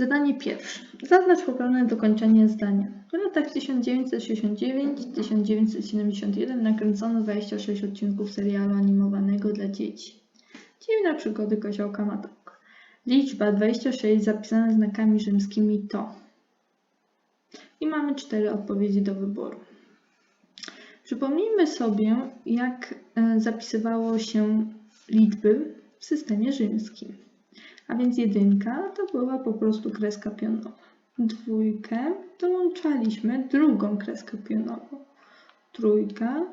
Zadanie pierwsze. Zaznacz poprawne dokończenie zdania. W latach 1969-1971 nakręcono 26 odcinków serialu animowanego dla dzieci. Dziwne przygody Koziołka Matołka. Liczba 26 zapisana znakami rzymskimi to. I mamy cztery odpowiedzi do wyboru. Przypomnijmy sobie, jak e, zapisywało się liczby w systemie rzymskim. A więc jedynka to była po prostu kreska pionowa. Dwójkę dołączaliśmy drugą kreskę pionową. Trójka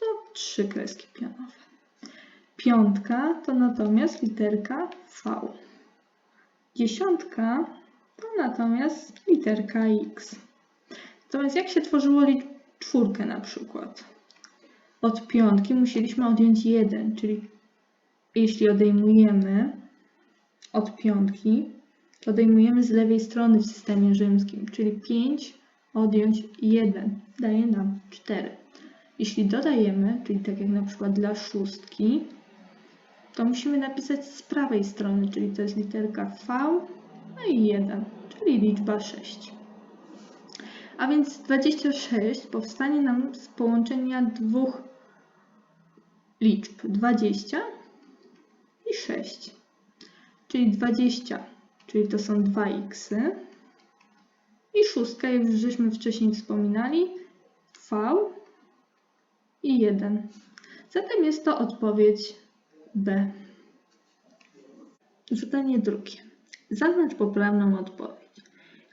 to trzy kreski pionowe. Piątka to natomiast literka V. Dziesiątka to natomiast literka X. Natomiast jak się tworzyło czwórkę na przykład? Od piątki musieliśmy odjąć jeden, czyli jeśli odejmujemy od piątki, to odejmujemy z lewej strony w systemie rzymskim, czyli 5 odjąć 1 daje nam 4. Jeśli dodajemy, czyli tak jak na przykład dla szóstki, to musimy napisać z prawej strony, czyli to jest literka V, no i 1, czyli liczba 6. A więc 26 powstanie nam z połączenia dwóch liczb 20 i 6 czyli 20, czyli to są 2x. I szóstka, jak już żeśmy wcześniej wspominali, v i 1. Zatem jest to odpowiedź B. Zadanie drugie. Zaznacz poprawną odpowiedź.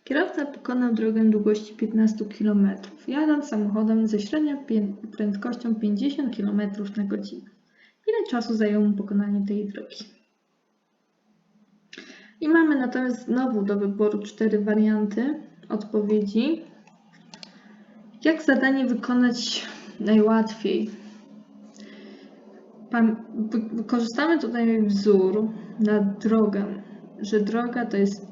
Kierowca pokonał drogę długości 15 km, jadąc samochodem ze średnią prędkością 50 km na godzinę. Ile czasu zajęło mu pokonanie tej drogi? I mamy natomiast znowu do wyboru cztery warianty odpowiedzi. Jak zadanie wykonać najłatwiej? Wykorzystamy tutaj wzór na drogę, że droga to jest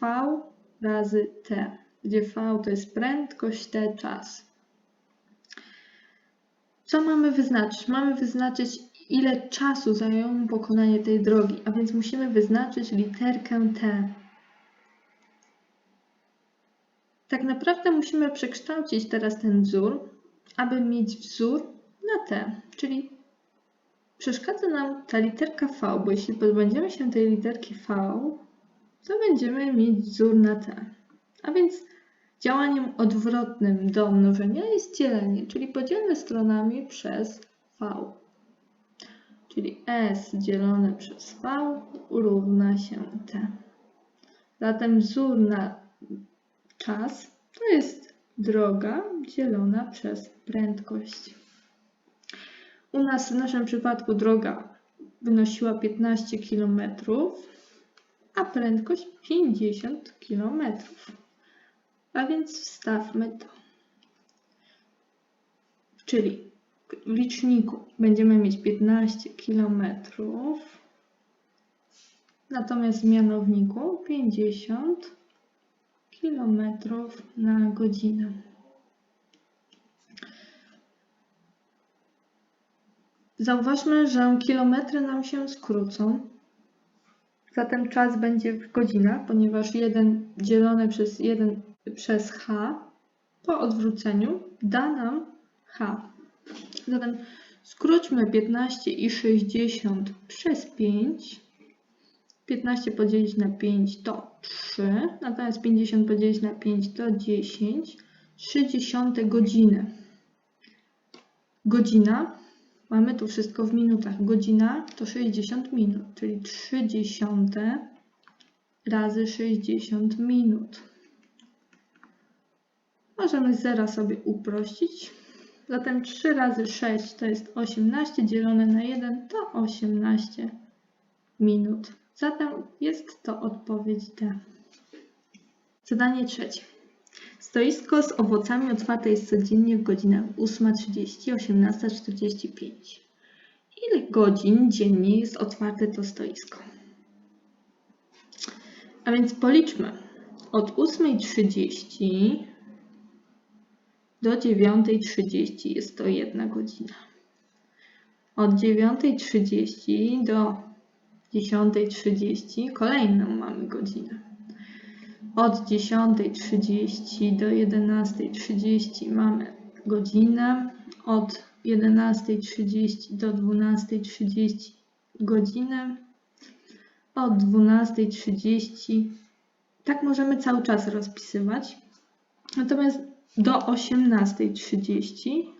V razy T, gdzie V to jest prędkość, T czas. Co mamy wyznaczyć? Mamy wyznaczyć ile czasu zajęło mu pokonanie tej drogi, a więc musimy wyznaczyć literkę T. Tak naprawdę musimy przekształcić teraz ten wzór, aby mieć wzór na T, czyli przeszkadza nam ta literka V, bo jeśli pozbędziemy się tej literki V, to będziemy mieć wzór na T. A więc działaniem odwrotnym do mnożenia jest dzielenie, czyli podzielmy stronami przez V czyli S dzielone przez V równa się T. Zatem wzór na czas to jest droga dzielona przez prędkość. U nas w naszym przypadku droga wynosiła 15 km, a prędkość 50 km. A więc wstawmy to. Czyli w liczniku będziemy mieć 15 km, natomiast w mianowniku 50 km na godzinę. Zauważmy, że kilometry nam się skrócą. Zatem czas będzie w godzinach, ponieważ 1 dzielone przez 1 przez h po odwróceniu da nam h. Zatem skróćmy 15 i 60 przez 5. 15 podzielić na 5 to 3, natomiast 50 podzielić na 5 to 10. 30 godziny. Godzina, mamy tu wszystko w minutach. Godzina to 60 minut, czyli 30 razy 60 minut. Możemy zera sobie uprościć. Zatem 3 razy 6 to jest 18, dzielone na 1 to 18 minut. Zatem jest to odpowiedź D. Zadanie trzecie. Stoisko z owocami otwarte jest codziennie w godzinach 8.30, 18.45. Ile godzin dziennie jest otwarte to stoisko? A więc policzmy. Od 8.30 do 9.30 jest to jedna godzina. Od 9.30 do 10.30 kolejną mamy godzinę. od 10.30 do 11.30 mamy godzinę, od 11.30 do 12.30 godzinę, od 12.30 tak możemy cały czas rozpisywać. Natomiast do 18.30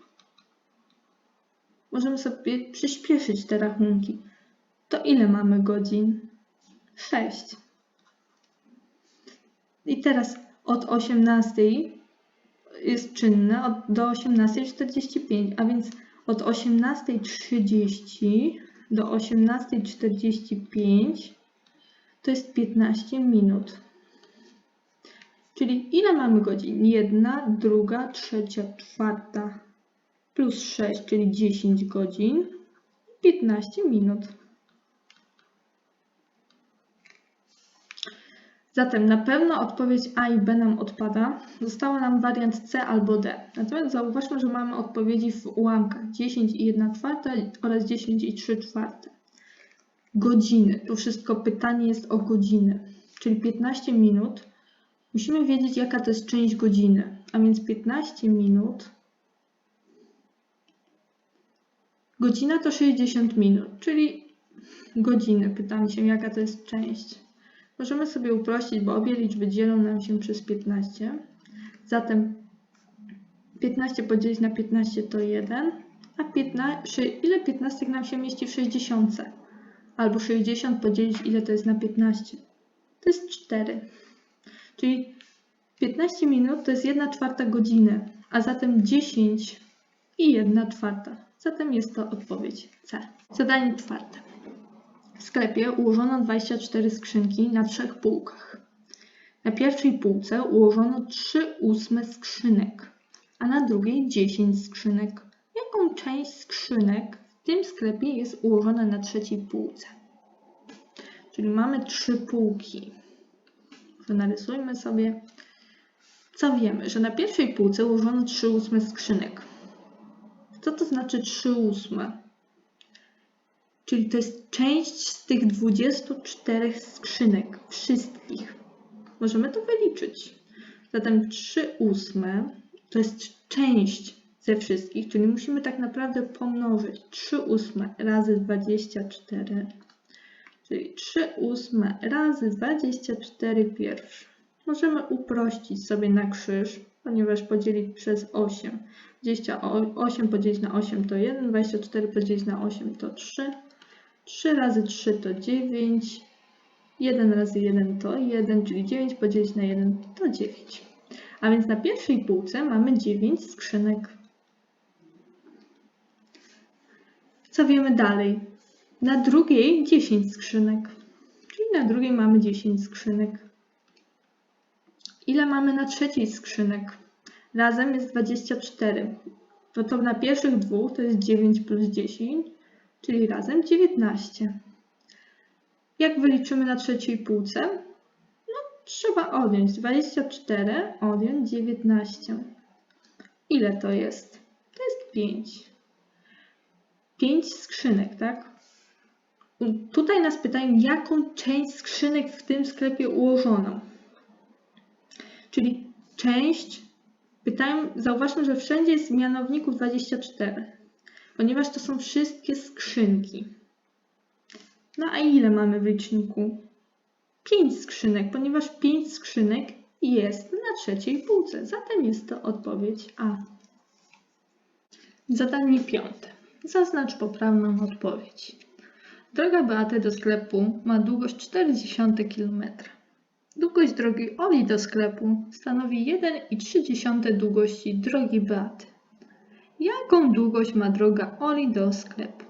możemy sobie przyspieszyć te rachunki. To ile mamy godzin? 6. I teraz od 18 jest czynne od, do 18.45, a więc od 18.30 do 18.45 to jest 15 minut. Czyli ile mamy godzin? Jedna, druga, trzecia, czwarta plus 6, czyli 10 godzin, 15 minut. Zatem na pewno odpowiedź A i B nam odpada. Została nam wariant C albo D. Natomiast zauważmy, że mamy odpowiedzi w ułamkach 10 i 1 czwarta oraz 10 i 3 czwarte. Godziny. Tu wszystko pytanie jest o godziny. Czyli 15 minut. Musimy wiedzieć, jaka to jest część godziny. A więc 15 minut. Godzina to 60 minut, czyli godziny. Pytamy się, jaka to jest część. Możemy sobie uprościć, bo obie liczby dzielą nam się przez 15. Zatem 15 podzielić na 15 to 1, a 15, ile 15 nam się mieści w 60? Albo 60 podzielić ile to jest na 15? To jest 4. Czyli 15 minut to jest 1 czwarta godziny, a zatem 10 i 1 czwarta. Zatem jest to odpowiedź C. Zadanie czwarte. W sklepie ułożono 24 skrzynki na trzech półkach. Na pierwszej półce ułożono 3 ósme skrzynek, a na drugiej 10 skrzynek. Jaką część skrzynek w tym sklepie jest ułożona na trzeciej półce? Czyli mamy trzy półki. Narysujmy sobie. Co wiemy? Że na pierwszej półce ułożono 3 ósme skrzynek. Co to znaczy 3 ósme? Czyli to jest część z tych 24 skrzynek, wszystkich. Możemy to wyliczyć. Zatem 3 ósme to jest część ze wszystkich, czyli musimy tak naprawdę pomnożyć 3 ósme razy 24, czyli 3 ósme razy 24 pierwsze. Możemy uprościć sobie na krzyż, ponieważ podzielić przez 8. 28 podzielić na 8 to 1, 24 podzielić na 8 to 3, 3 razy 3 to 9. 1 razy 1 to 1, czyli 9 podzielić na 1 to 9. A więc na pierwszej półce mamy 9 skrzynek. Co wiemy dalej? Na drugiej 10 skrzynek. Czyli na drugiej mamy 10 skrzynek. Ile mamy na trzeciej skrzynek? Razem jest 24. No to na pierwszych dwóch to jest 9 plus 10, czyli razem 19. Jak wyliczymy na trzeciej półce? No, trzeba odjąć 24, odjąć 19. Ile to jest? To jest 5. 5 skrzynek, tak? Tutaj nas pytają, jaką część skrzynek w tym sklepie ułożono. Czyli część, pytają, zauważmy, że wszędzie jest w mianowniku 24 ponieważ to są wszystkie skrzynki. No a ile mamy w liczniku? 5 skrzynek, ponieważ 5 skrzynek jest na trzeciej półce. Zatem jest to odpowiedź A. Zadanie piąte. Zaznacz poprawną odpowiedź. Droga Beaty do sklepu ma długość 40 km. Długość drogi Oli do sklepu stanowi 1,3 długości drogi Beaty. Jaką długość ma droga Oli do sklepu?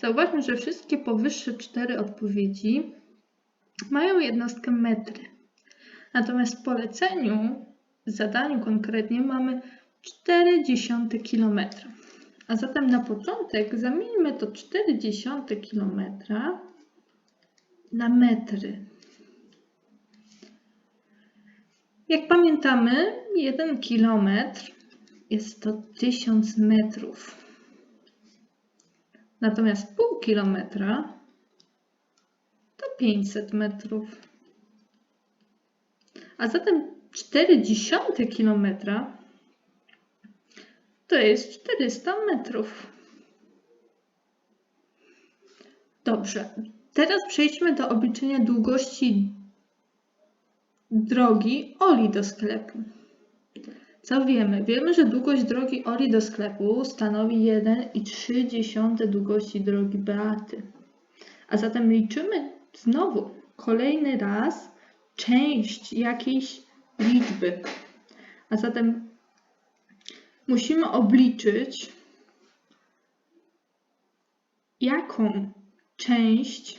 Zauważmy, że wszystkie powyższe cztery odpowiedzi mają jednostkę metry. Natomiast w poleceniu, w zadaniu konkretnie mamy 0,4 km. A zatem na początek zamieńmy to 0,4 km na metry. Jak pamiętamy, 1 kilometr jest to 1000 metrów. Natomiast pół kilometra to 500 metrów. A zatem 0,4 kilometra to jest 400 metrów. Dobrze, teraz przejdźmy do obliczenia długości drogi Oli do sklepu. Co wiemy? Wiemy, że długość drogi Oli do sklepu stanowi 1,3 długości drogi Beaty. A zatem liczymy znowu kolejny raz część jakiejś liczby. A zatem musimy obliczyć, jaką część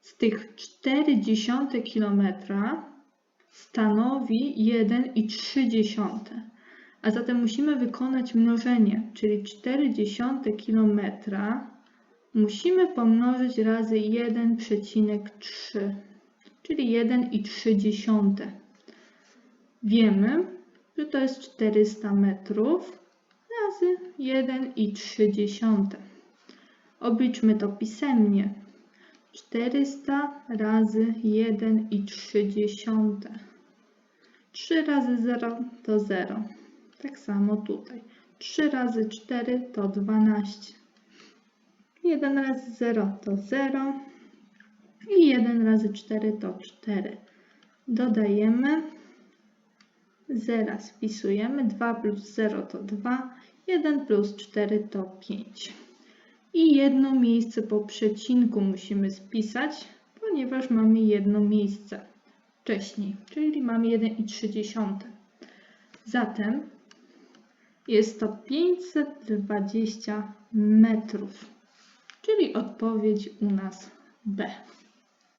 z tych 0,4 km stanowi 1,3. A zatem musimy wykonać mnożenie, czyli 0,4 km musimy pomnożyć razy 1,3, czyli 1,3. Wiemy, że to jest 400 metrów razy 1,3. Obliczmy to pisemnie. 400 razy 1,3. 3 razy 0 to 0. Tak samo tutaj. 3 razy 4 to 12. 1 razy 0 to 0. I 1 razy 4 to 4. Dodajemy. 0 spisujemy. 2 plus 0 to 2. 1 plus 4 to 5 i jedno miejsce po przecinku musimy spisać, ponieważ mamy jedno miejsce wcześniej, czyli mamy 1,3. Zatem jest to 520 metrów, czyli odpowiedź u nas B.